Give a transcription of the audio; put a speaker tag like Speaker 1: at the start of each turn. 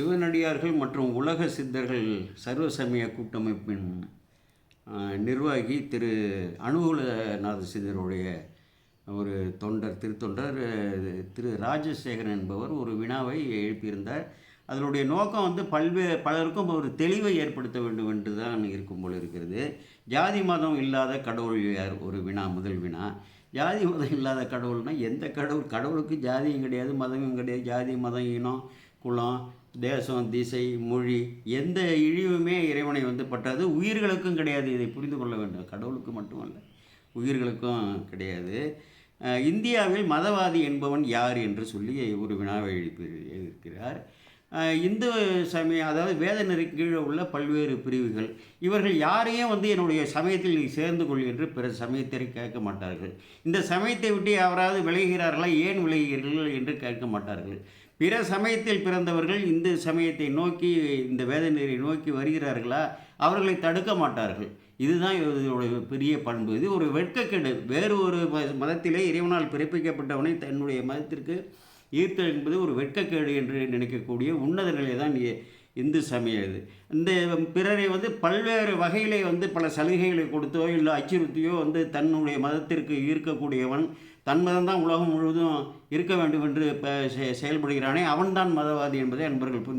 Speaker 1: சிவனடியார்கள் மற்றும் உலக சித்தர்கள் சர்வசமய கூட்டமைப்பின் நிர்வாகி திரு அனுகூலநாத சித்தருடைய ஒரு தொண்டர் திருத்தொண்டர் திரு ராஜசேகரன் என்பவர் ஒரு வினாவை எழுப்பியிருந்தார். அதனுடைய நோக்கம் வந்து பல்வேறு பலருக்கும் ஒரு தெளிவை ஏற்படுத்த வேண்டும் என்று தான் இருக்கும் போல் இருக்கிறது. ஜாதி மதம் இல்லாத கடவுள் யார்? ஒரு வினா முதல் வினா. ஜாதி மதம் இல்லாத கடவுள்னால் எந்த கடவுள்? கடவுளுக்கு ஜாதியும் கிடையாது மதமும் கிடையாது ஜாதி மதம் இனம். குலம் தேசம் திசை மொழி எந்த இழிவுமே இறைவனை வந்து பட்டாது உயிர்களுக்கும் கிடையாது இதை புரிந்து கொள்ள வேண்டும். கடவுளுக்கு மட்டுமல்ல உயிர்களுக்கும் கிடையாது. இந்தியாவில் மதவாதி என்பவன் யார் என்று சொல்லி ஒரு வினாவை எழுப்பி இருக்கிறார். இந்து சமயம் அதாவது வேத நெறி கீழே உள்ள பல்வேறு பிரிவுகள். இவர்கள் யாரையும் வந்து என்னுடைய சமயத்தில் நீ சேர்ந்து கொள் என்று பிற சமயத்தை கேட்க மாட்டார்கள். இந்த சமயத்தை விட்டு யாராவது விளைகிறார்களா ஏன் விளைகிறீர்கள் என்று கேட்க மாட்டார்கள். பிற சமயத்தில் பிறந்தவர்கள் இந்து சமயத்தை நோக்கி இந்த வேத நெறியை நோக்கி வருகிறார்களா? அவர்களை தடுக்க மாட்டார்கள். இதுதான் இதனுடைய பெரிய பண்பு. இது ஒரு வெட்கக்கெடு. வேறு ஒரு மதத்திலே இறைவனால் பிறப்பிக்கப்பட்டவனை தன்னுடைய மதத்திற்கு ஈர்த்தல் என்பது ஒரு வெட்கக்கேடு என்று நினைக்கக்கூடிய உன்னத நிலை தான் இந்து சமயம் இது. இந்த பிறரை வந்து பல்வேறு வகையிலே வந்து பல சலுகைகளை கொடுத்தோ இல்லை அச்சுறுத்தியோ வந்து தன்னுடைய மதத்திற்கு ஈர்க்கக்கூடியவன் தன் மதம் தான் உலகம் முழுவதும் இருக்க வேண்டும் என்று செ- செயல்படுகிறானே அவன்தான் மதவாதி என்பதை அன்பர்கள் புரிந்து